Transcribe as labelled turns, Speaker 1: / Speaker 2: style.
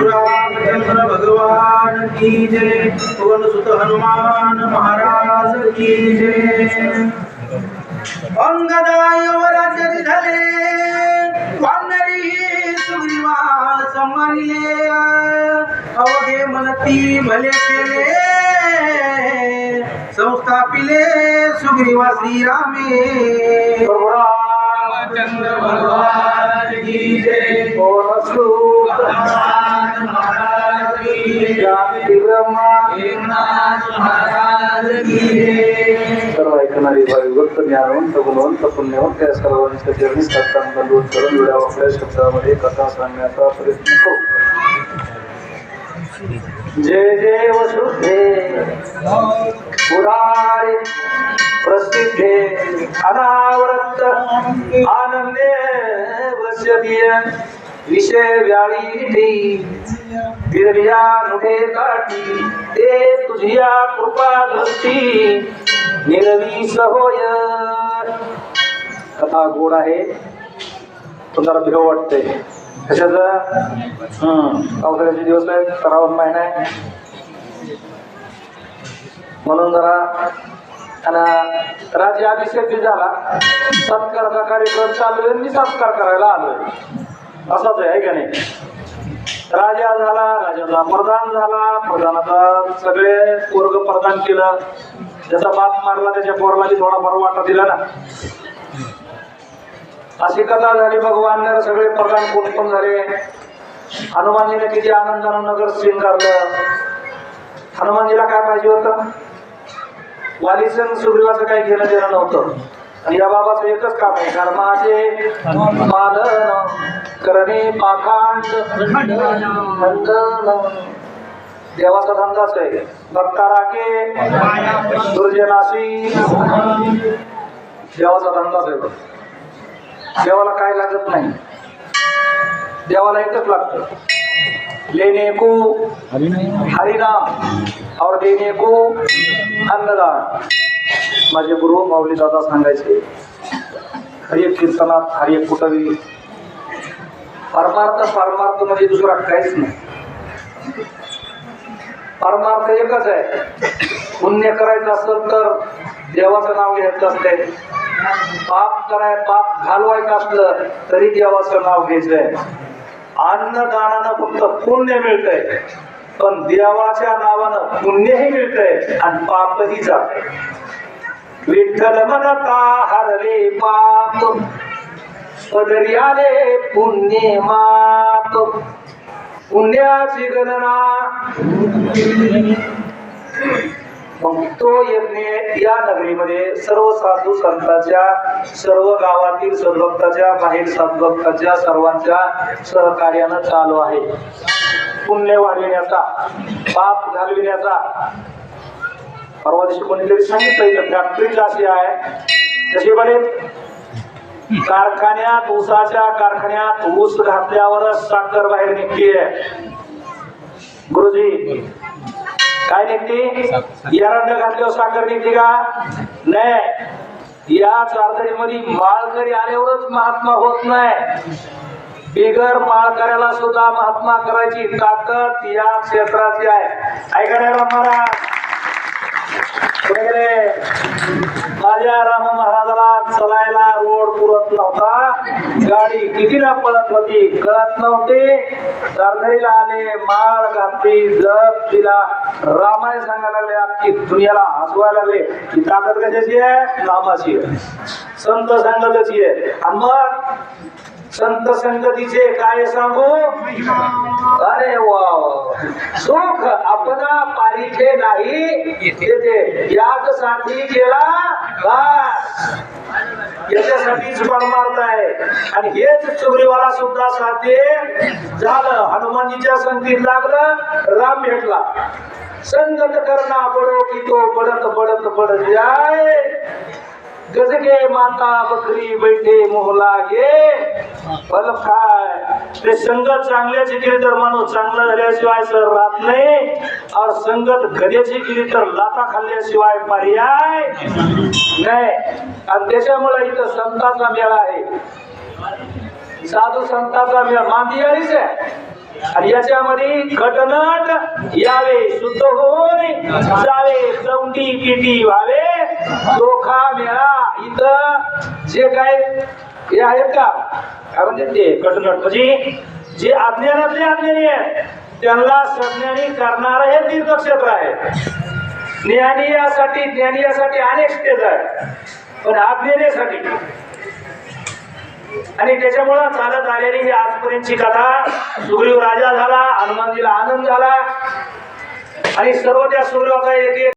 Speaker 1: रामचंद्र भगवान की जय। पवन सुत हनुमान महाराज की जय। अंगदाय वराज्य झाले वानरी सुग्रीवास मारिले अवघे मनती भले केले संस्थापिले सुग्रीवा श्रीरामे। रामचंद्र भगवान की जय हनुमान महाराज की जय एकनाथ महाराज की जय
Speaker 2: सर्व ऐकणारी भावी भक्त ज्ञानवंत गुणवंत पुण्यवंत या सर्वांच्या जर्नी सत्तान बंधून करून वेळा आपल्या शब्दामध्ये कथा सांगण्याचा प्रयत्न करू. जय जय वसुधे पुरारे प्रसिद्धे अनावृत्त आनंदे औषधीय विषय व्याळी फिरल्या नुठे काठी ते तुझिया कृपा दृष्टी निरवीस होय कथा गोड आहे पण जरा भिव वाटते कशाच हम्म पावसाळ्याचे दिवस आहे श्रावण महिना आहे म्हणून जरा आणि राजे अभिषेक झाला सत्कारचा कार्यक्रम चालू आहे मी सत्कार करायला आलोय. असाच आहे का नाही? राजा झाला राजाचा प्रधान झाला प्रधानाचा सगळे पोरग प्रदान केलं. ज्याचा बाप मारला त्याच्या पोरला थोडाफार वाटा दिला ना. अशी कथा झाली भगवान सगळे प्रधान कोण कोण झाले? हनुमानजीने किती आनंदानं नगर स्वीकारलं हनुमानजीला काय पाहिजे होतं? वालीसन सुग्रीवाचं काही घेणं देणं नव्हतं. आणि या बाबाचं एकच काम आहे. कर्माचे पालन करणे पाखांड खंडन देवाचा धंदाच आहे. भक्ता राखे दुर्जनाशी देवाचा धंदाच आहे देवाला काय लागत नाही. देवाला एकच लागतं. लेने को हरिनाम. और देने को अन्नदान माझे गुरु माऊली दादा सांगायचे हर कीर्तनात हरिय कुटवी परमार्थ परमार्थ म्हणजे दुसरा काहीच नाही. परमार्थ एकच आहे. पुण्य करायचं असलं तर देवाचं नाव घ्यायचं असते. पाप कराय पाप घालवायचं असलं तरी देवाचं नाव घ्यायचंय अन्नदानानं फक्त पुण्य मिळतंय. पण देवाच्या नावानं पुण्यही मिळतंय आणि पापही जात विठ्ठल म्हणता हरले पाप पदरी आले पुण्य माप. पुण्याची गणना. मग तो यज्ञ या नगरीमध्ये सर्व साधू संतांच्या सर्व गावातील सद्भक्ताच्या बाहेर सद्भक्ताच्या सर्वांच्या सहकार्यानं चालू आहे. पुण्य वाढविण्याचा पाप घालविण्याचा. परवा दिवशी कोणीतरी सांगितलं इथं फॅक्टरीच अशी आहे. तशी बने कारखान्यात ऊसाच्या कारखान्यात ऊस घातल्यावरच साखर बाहेर निघतीये. गुरुजी काय निघते? एरंड घातल्यावर साखर निघते का? नाही. या चारदडीमध्ये माळकरी आल्यावरच महात्मा होत नाही. बिगर माळकऱ्याला सुद्धा महात्मा करायची ताकद या क्षेत्राची आहे. ऐका महाराज. वगैरे माझ्या राम महाराजाला चलायला रोड पुरत नव्हता. गाडी कितीला पळत होती कळत नव्हते. दारधरीला आले माळ घातली जप तिला रामाय सांगायला लागले अख्खी दुनियाला हसवायला लागले. ही ताकद कशाची आहे? रामाची आहे. संत सांगतची आहे. आणि मग संत संगतीचे काय सांगू? अरे वा सुख आपला पारिखे नाही. येते याच साठी केला याच्यासाठीच परमार्थ आहे आणि हेच चुगरीवाला सुद्धा साध्य झालं. हनुमानजीच्या संगतीत लागलं. राम भेटला. संगत करणा पडो की तो पडत पडत पडत जाय. गजगे माता बकरी बैठे मोहला गे फल काय? ते संगत चांगल्याची केली तर माणूस चांगला झाल्याशिवाय सर राहत नाही. और संगत गद्याची केली तर लाता खाल्ल्याशिवाय पर्याय नाही. आणि त्याच्यामुळे इथं संतांचा मेळा आहे. साधू संतांचा मेळ आलीच आहे. आणि याच्यामध्ये घटनट यावे शुद्ध होऊन जावे चौंडी पिटी व्हावे. चोखा मेळा इथं जे काय हे आहेत का? काय म्हणते ते? कटनट म्हणजे जे अज्ञानातले अज्ञानी आहेत त्यांना सज्ञानी करणार हे तीर्थक्षेत्र आहे. ज्ञानी यासाठी ज्ञानी यासाठी अनेक स्टेज आहे पण अज्ञानेसाठी. आणि त्याच्यामुळं चालत आलेली ही आजपर्यंतची कथा सुग्रीव राजा झाला हनुमानजीला आनंद झाला आणि सर्व त्या सूर्योदय एक